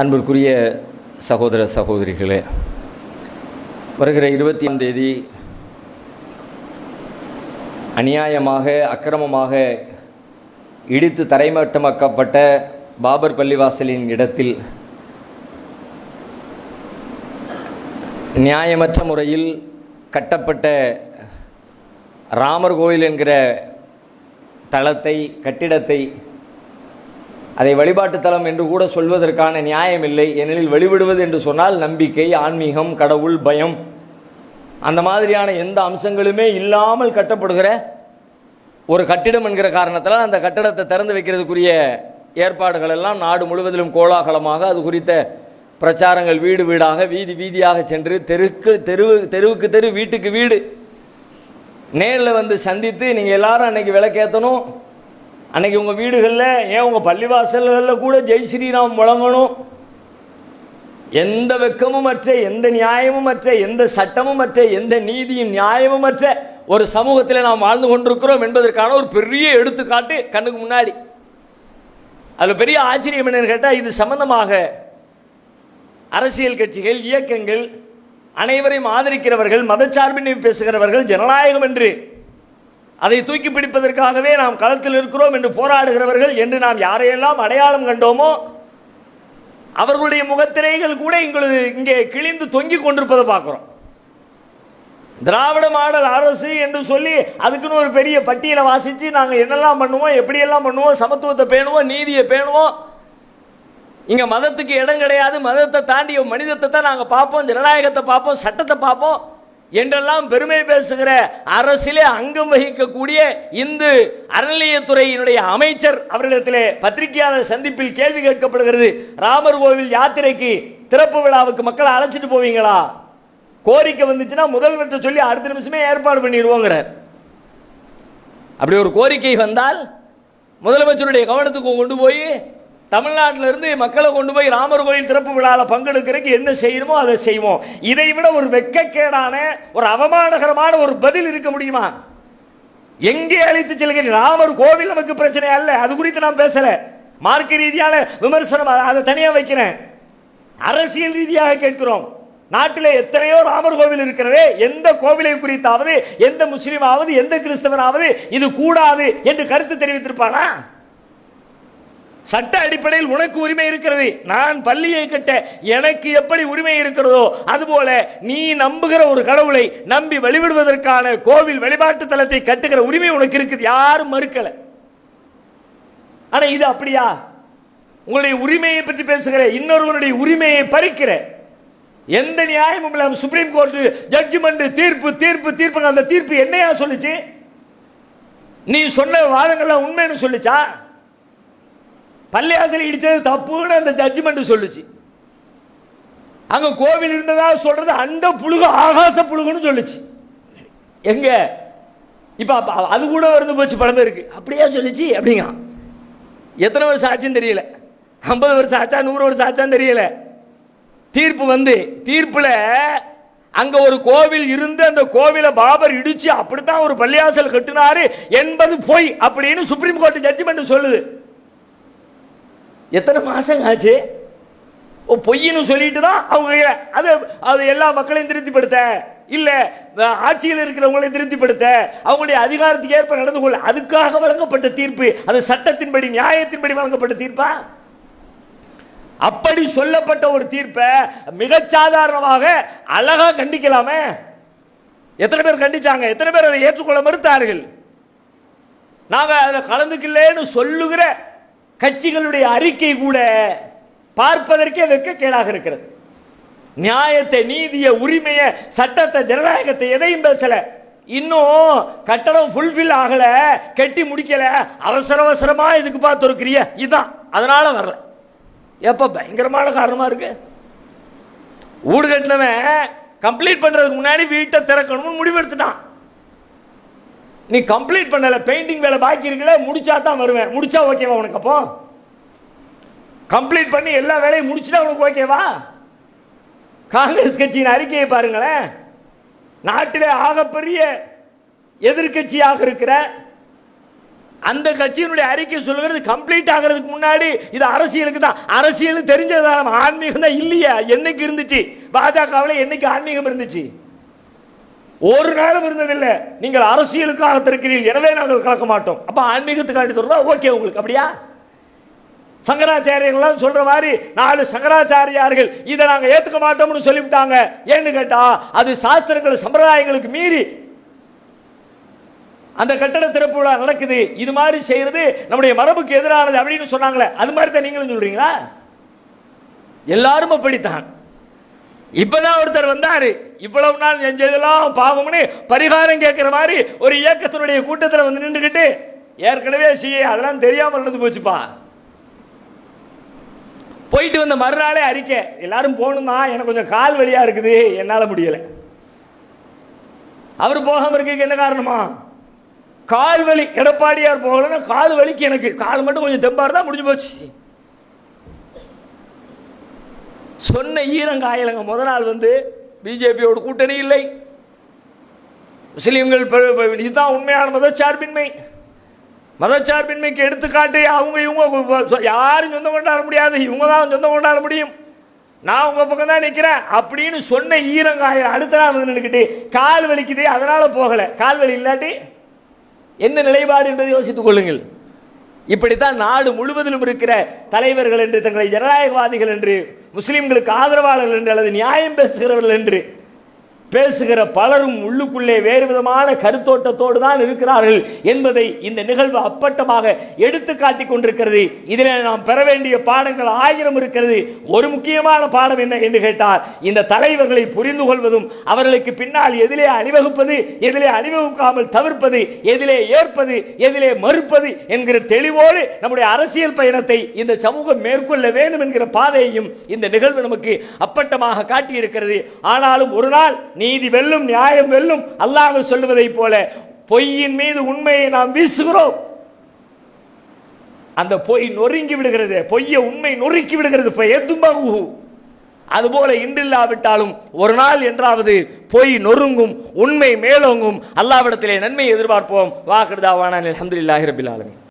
அன்பிற்குரிய சகோதர சகோதரிகளே வருகிற இருபத்தி தேதி அநியாயமாக அக்கிரமமாக இடித்து தரைமட்டமாக்கப்பட்ட பாபர் பள்ளிவாசலின் இடத்தில் நியாயமற்ற முறையில் கட்டப்பட்ட ராமர் கோயில் என்கிற தளத்தை கட்டிடத்தை அதை வழிபாட்டு தலம் என்று கூட சொல்வதற்கான நியாயம் இல்லை ஏனெனில் வழிபடுவது என்று சொன்னால் நம்பிக்கை ஆன்மீகம் கடவுள் பயம். அந்த மாதிரியான எந்த அம்சங்களுமே இல்லாமல் கட்டப்படுகிற ஒரு கட்டிடம் என்கிற காரணத்தால் அந்த கட்டடத்தை திறந்து வைக்கிறதுக்குரிய ஏற்பாடுகள் எல்லாம் நாடு முழுவதிலும் கோலாகலமாக அது குறித்த பிரச்சாரங்கள் வீடு வீடாக வீதி வீதியாக சென்று தெருக்கு தெருவு தெருவுக்கு தெரு வீட்டுக்கு வீடு. நேரில் வந்து சந்தித்து நீங்கள் எல்லாரும் அன்னைக்கு விளக்கேற்றணும் அன்னைக்கு உங்கள் வீடுகளில் ஏன் உங்கள் பள்ளிவாசல்களில் கூட ஜெய் ஸ்ரீராம் முழங்கணும் எந்த வெக்கமும் அற்ற எந்த நியாயமும் அற்ற எந்த சட்டமும் அற்ற எந்த நீதியும் நியாயமும் அற்ற ஒரு சமூகத்தில் நாம் வாழ்ந்து கொண்டிருக்கிறோம் என்பதற்கான ஒரு பெரிய எடுத்துக்காட்டு கண்ணுக்கு முன்னாடி. அதில் பெரிய ஆச்சரியம் என்னன்னு கேட்டால் இது சம்பந்தமாக அரசியல் கட்சிகள் இயக்கங்கள் அனைவரையும் ஆதரிக்கிறவர்கள் மதச்சார்பின்மை பேசுகிறவர்கள் ஜனநாயகம் என்று அதை தூக்கி பிடிப்பதற்காகவே நாம் களத்தில் இருக்கிறோம் என்று போராடுகிறவர்கள் என்று நாம் யாரையெல்லாம் அடையாளம் கண்டோமோ அவர்களுடைய முகத்திரைகள் கூட எங்களது இங்கே கிழிந்து தொங்கிக் கொண்டிருப்பதை பார்க்குறோம். திராவிட மாடல் அரசு என்று சொல்லி அதுக்குன்னு ஒரு பெரிய பட்டியலை வாசித்து நாங்கள் என்னெல்லாம் பண்ணுவோம் எப்படியெல்லாம் பண்ணுவோம் சமத்துவத்தை பேணுவோம் நீதியை பேணுவோம். இங்கே மதத்துக்கு இடம் கிடையாது மதத்தை தாண்டி மனிதத்தை தான் நாங்கள் பார்ப்போம் ஜனநாயகத்தை பார்ப்போம் சட்டத்தை பார்ப்போம். என்றெல்லாம் பெருமை பேசுகிற அரசிலே அங்கம் வகிக்கக்கூடிய இந்து அறநிலையத்துறையினுடைய அமைச்சர் அவர்களிடத்திலே பத்திரிகையாளர் சந்திப்பில் கேள்வி கேட்கப்படுகிறது. ராமர் கோவில் யாத்திரைக்கு திறப்பு விழாவுக்கு மக்களை அழைச்சிட்டு போவீங்களா? கோரிக்கை வந்துச்சுன்னா முதல்வர்கிட்ட சொல்லி அடுத்த நிமிஷமே ஏற்பாடு பண்ணிடுவோங்கிறார். அப்படி ஒரு கோரிக்கை வந்தால் முதலமைச்சருடைய கவனத்துக்கு கொண்டு போய் தமிழ்நாட்டிலிருந்து மக்களை கொண்டு போய் ராமர் கோயில் திறப்பு விழாவில் பங்கெடுக்கிறதுக்கு என்ன செய்யணுமோ அதை செய்வோம். இதை விட ஒரு வெக்கக்கேடான ஒரு அவமானகரமான ஒரு பதில் இருக்க முடியுமா? எங்கே அழைத்து செல்கிறேன் ராமர் கோவில் நமக்கு பிரச்சனை அல்ல. அது குறித்து நான் பேசல. மார்க்க ரீதியான விமர்சனம் அதை தனியாக வைக்கிறேன். அரசியல் ரீதியாக கேட்கிறோம். நாட்டில் எத்தனையோ ராமர் கோவில் இருக்கிறதே. எந்த கோவிலை குறித்தாவது எந்த முஸ்லீமாவது எந்த கிறிஸ்தவனாவது இது கூடாது என்று கருத்து தெரிவித்திருப்பானா சட்ட அடிப்படையில் உனக்கு உரிமை இருக்கிறது. நான் பள்ளியை கட்ட எனக்கு எப்படி உரிமை இருக்கிறதோ அதுபோல நீ நம்புகிற ஒரு கடவுளை நம்பி வழிபடுவதற்கான கோவில் வழிபாட்டு தலத்தை கட்டுகிற உரிமை உனக்கு இருக்குது. யாரும் மறுக்கல. ஆனா இது அப்படியா? உங்களுடைய உரிமையை பற்றி பேசுகிற இன்னொருவனுடைய உரிமையை பறிக்கிற எந்த நியாயமும் இல்லாம சுப்ரீம் கோர்ட் ஜட்ஜ்மெண்ட் தீர்ப்பு தீர்ப்பு தீர்ப்பு அந்த தீர்ப்பு என்னையா சொல்லுச்சு? நீ சொன்ன வாதங்கள்லாம் உண்மைன்னு சொல்லிச்சா? பள்ளியாசல் இடிச்சது தப்புன்னு அந்த ஜட்ஜ்மெண்ட் சொல்லுச்சு. அங்க கோவில் இருந்ததா சொல்றது அந்த புழுகு ஆகாச புழுகுன்னு சொல்லுச்சு. எங்க? இப்ப அது கூட இருந்து போச்சு பல பேருக்கு. அப்படியே சொல்லுச்சு? அப்படிங்கிறான் எத்தனை வருஷம் ஆச்சுன்னு தெரியல. ஐம்பது வருஷம் ஆச்சா நூறு வருஷம் ஆச்சான்னு தெரியல. தீர்ப்பு வந்து தீர்ப்புல அங்க ஒரு கோவில் இருந்து அந்த கோவிலை பாபர் இடிச்சு அப்படித்தான் ஒரு பள்ளியாசல் கட்டினாரு என்பது பொய் அப்படின்னு சுப்ரீம் கோர்ட் ஜட்ஜ்மெண்ட் சொல்லுது. எத்தனை மாதம் ஆச்சு? ஓ பொய்ன்னு சொல்லிட்டு தான் அவங்க அது அது எல்லா மக்களையும் திருப்திப்படுத்த. இல்லை ஆட்சியில் இருக்கிறவங்களையும் திருப்திப்படுத்த. அவங்களுடைய அதிகாரத்துக்கு ஏற்ப நடந்து கொள்ள அதுக்காக வழங்கப்பட்ட தீர்ப்பு. அது சட்டத்தின்படி நியாயத்தின்படி வழங்கப்பட்ட தீர்ப்பா? அப்படி சொல்லப்பட்ட ஒரு தீர்ப்பை மிகச்சாதாரணமாக சாதாரணமாக அழகா கண்டிக்கலாமே. எத்தனை பேர் கண்டிச்சாங்க? எத்தனை பேர் அதை ஏற்றுக்கொள்ள மறுத்தார்கள்? நாங்கள் அதில் கலந்துக்கலன்னு சொல்லுகிற கட்சிகளுடைய அறிக்கை கூட பார்ப்பதற்கே வெட்கக்கேடாக இருக்கிறது. நியாயத்தை நீதியை உரிமையை சட்டத்தை ஜனநாயகத்தை எதையும் பேசல. இன்னும் கட்டணம் ஃபுல்ஃபில் ஆகல கட்டி முடிக்கல அவசர அவசரமா இதுக்கு பார்த்து இருக்கிறிய. இதுதான் அதனால வரல. எப்ப? பயங்கரமான காரணமா இருக்கு. வீடு கட்டினவன் கம்ப்ளீட் பண்றதுக்கு முன்னாடி வீட்டை திறக்கணும்னு முடிவெடுத்துட்டான். நீ கம்ப்ளீட் பண்ணல பெயிண்டிங் வேலை பாக்கி இருக்கல முடிச்சா தான் வருவேன். முடிச்சா ஓகேவா உனக்கு அப்போ? கம்ப்ளீட் பண்ணி எல்லா வேலையும் முடிச்சுட்டா உனக்கு ஓகேவா காங்கிரஸ் கட்சியின் அறிக்கையை பாருங்களேன். நாட்டிலே ஆகப்பெரிய எதிர்கட்சியாக இருக்கிற அந்த கட்சியினுடைய அறிக்கை சொல்லுகிறது கம்ப்ளீட் ஆகிறதுக்கு முன்னாடி இது அரசியலுக்கு தான். அரசியல் தெரிஞ்சதான ஆன்மீகம் தான் இல்லையா. என்னைக்கு இருந்துச்சு? பாஜகவில் என்னைக்கு ஆன்மீகம் இருந்துச்சு? ஒரு நாளும் இருந்ததில்லை. நீங்கள் அரசியலுக்காக திறக்கிறீர்கள். எனவே நாங்கள் கலக்க மாட்டோம். அப்போ ஆன்மீகத்துக்காண்டி சொல்றதா ஓகே உங்களுக்கு. அப்படியா? சங்கராச்சாரியர்கள்லாம் சொல்ற மாதிரி நாலு சங்கராச்சாரியார்கள் இதை நாங்கள் ஏத்துக்க மாட்டோம்னு சொல்லிவிட்டாங்க. ஏன்னு கேட்டா அது சாஸ்திரங்கள் சம்பிரதாயங்களுக்கு மீறி. அந்த கட்டட திறப்பு விழா நடக்குது. இது மாதிரி செய்யறது நம்முடைய மரபுக்கு எதிரானது அப்படின்னு சொன்னாங்களே அது மாதிரி தான் நீங்களும் சொல்றீங்களா? எல்லாரும் அப்படித்தான். இப்பதான் ஒருத்தர் வந்தாரு. இவ்வளவு நாள் செஞ்சதெல்லாம் பாவம்னு பரிகாரம் கேட்கிற மாதிரி ஒரு இயக்கத்தினுடைய கூட்டத்தில் வந்து நின்றுக்கிட்டு ஏற்கனவே சி அதெல்லாம் தெரியாமல் நடந்து போச்சுப்பா. போயிட்டு வந்த மறுநாளே அறிக்கை. எல்லாரும் போகணும்னா எனக்கு கொஞ்சம் கால் வலியா இருக்குது. என்னால் முடியலை. அவர் போகாமல் இருக்க என்ன காரணமா? கால் வலி. எடப்பாடியார் போகலன்னா கால் வலிக்கு எனக்கு. கால் மட்டும் கொஞ்சம் தெம்பா இருந்தால் முடிஞ்சு போச்சு. சொன்ன ஈரங்காயலங்க முத நாள் வந்து பிஜேபியோட கூட்டணி இல்லை. முஸ்லீம்கள் இதுதான் உண்மையான மதச்சார்பின்மை மதச்சார்பின்மைக்கு எடுத்துக்காட்டு அவங்க இவங்க சொ- யாரும் சொந்தம் கொண்டாட முடியாது. இவங்க தான் சொந்தம் கொண்டாட முடியும். நான் உங்க பக்கம் தான் நிற்கிறேன் அப்படின்னு சொன்ன ஈரங்காய அடுத்த நாள் வந்து நின்றுக்கிட்டு கால் வலிக்குது அதனால போகல. கால் வலி இல்லாட்டி என்ன நிலைப்பாடு என்பதை யோசித்துக் கொள்ளுங்கள். இப்படித்தான் நாடு முழுவதிலும் இருக்கிற தலைவர்கள் என்று தங்களை ஜனநாயகவாதிகள் என்று முஸ்லிம்களுக்கு ஆதரவாளர்கள் என்று அல்லது நியாயம் பேசுகிறவர்கள் என்று பேசுகிற பலரும் உள்ளுக்குள்ளே வேறு விதமான கருத்தோட்டத்தோடு தான் இருக்கிறார்கள் என்பதை இந்த நிகழ்வு அப்பட்டமாக எடுத்து காட்டிக் கொண்டிருக்கிறது. இதில் நாம் பெற வேண்டிய பாடங்கள் ஆயிரம் இருக்கிறது. ஒரு முக்கியமான பாடம் என்ன என்று கேட்டால் இந்த தலைவர்களை புரிந்து கொள்வதும் அவர்களுக்கு பின்னால் எதிலே அணிவகுப்பது எதிலே அணிவகுக்காமல் தவிர்ப்பது எதிலே ஏற்பது எதிலே மறுப்பது என்கிற தெளிவோடு நம்முடைய அரசியல் பயணத்தை இந்த சமூகம் மேற்கொள்ள வேண்டும் என்கிற பாதையையும் இந்த நிகழ்வு நமக்கு அப்பட்டமாக காட்டியிருக்கிறது. ஆனாலும் ஒரு நாள் நீதி வெல்லும் நியாயம் வெல்லும். அல்லாஹ் சொல்லுவதைப் போல பொய்யின் மீது உண்மையை நாம் வீசுகிறோம். அந்த பொய் நொறுங்கி விடுகிறது. பொய்ய உண்மை நொறுக்கி விடுகிறது. அதுபோல இன்றில்லாவிட்டாலும் ஒரு நாள் என்றாவது பொய் நொறுங்கும் உண்மை மேலோங்கும். அல்லாவிடத்திலே நன்மை எதிர்பார்ப்போம். வாக்குதாவான அல்ஹம்துலில்லாஹி ரபில்